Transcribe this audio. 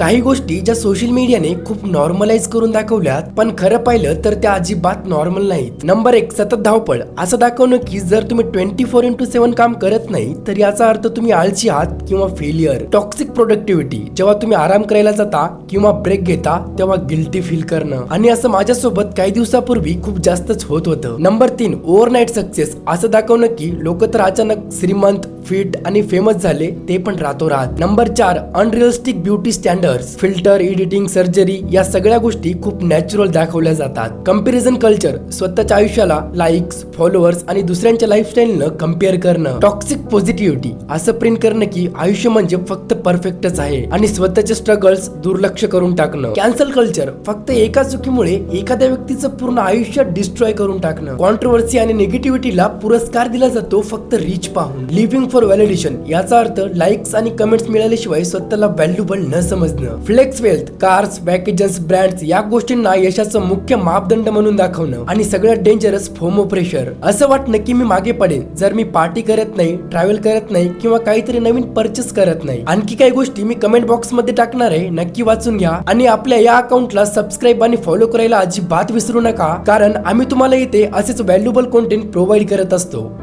काही गोष्टी ज्या सोशल मीडियाने खूप नॉर्मलाइज करून दाखवल्यात पण खरं पाहिलं तर त्या अजिबात नॉर्मल नाहीत. नंबर एक सतत धावपळ. असं दाखवणं की जर तुम्ही ट्वेंटी फोर इंटू सेव्हन काम करत नाही तर याचा अर्थ तुम्ही आळशी आहात किंवा फेलियर टॉक्सिक प्रोडक्टिव्हिटी जेव्हा तुम्ही आराम करायला जाता किंवा ब्रेक घेता तेव्हा गिल्टी फील करणं. आणि असं माझ्यासोबत काही दिवसापूर्वी खूप जास्तच होत होतं. नंबर तीन ओव्हरनाईट सक्सेस असं दाखवणं की लोक तर अचानक श्रीमंत फिट आणि फेमस झाले ते पण रातोरात. नंबर चार unrealistic beauty standard filter editing surgery या सगळ्या गोष्टी खूप नॅचरल दाखवल्या जातात. कंपॅरिझन कल्चर स्वतःच्या आयुष्याला लाईक्स फॉलोअर्स आणि दुसऱ्यांच्या लाईफस्टाईलनं कंपेअर करणं. टॉक्सिक पॉझिटिव्हिटी असं प्रिंट करणं की आयुष्य म्हणजे फक्त परफेक्टच आहे. आणि स्वतःचे स्ट्रगल्स दुर्लक्ष करून टाकणं. कॅन्सल कल्चर फक्त एका चुकीमुळे एखाद्या व्यक्तीचं पूर्ण आयुष्य डिस्ट्रॉय करून टाकणं. कॉन्ट्रोवर्सी आणि निगेटिव्हिटीला पुरस्कार दिला जातो फक्त रीच पाहून. लिव्हिंग फॉर व्हॅलिडेशन याचा अर्थ लाईक्स आणि कमेंट्स मिळाल्याशिवाय स्वतःला व्हॅल्युबल न समजणं. Flex wealth cars packages brands या गोष्टींना यशाचं मुख्य मापदंड म्हणून दाखवणं आणि सगळ्यात डेंजरस फोमो प्रेशर असं वाटणं की मी मागे पडेन. जर मी पार्टी करत नाही ट्रॅव्हल करत नाही किंवा काहीतरी नवीन परचेस करत नाही आणखी काही गोष्टी मी कमेंट बॉक्समध्ये टाकणार आहे नक्की वाचून घ्या आणि आपल्या या अकाउंटला सबस्क्राईब आणि फॉलो करायला अजिबात विसरू नका कारण आम्ही तुम्हाला इथे असेच व्हॅल्युबल कॉन्टेंट प्रोव्हाइड करत असतो.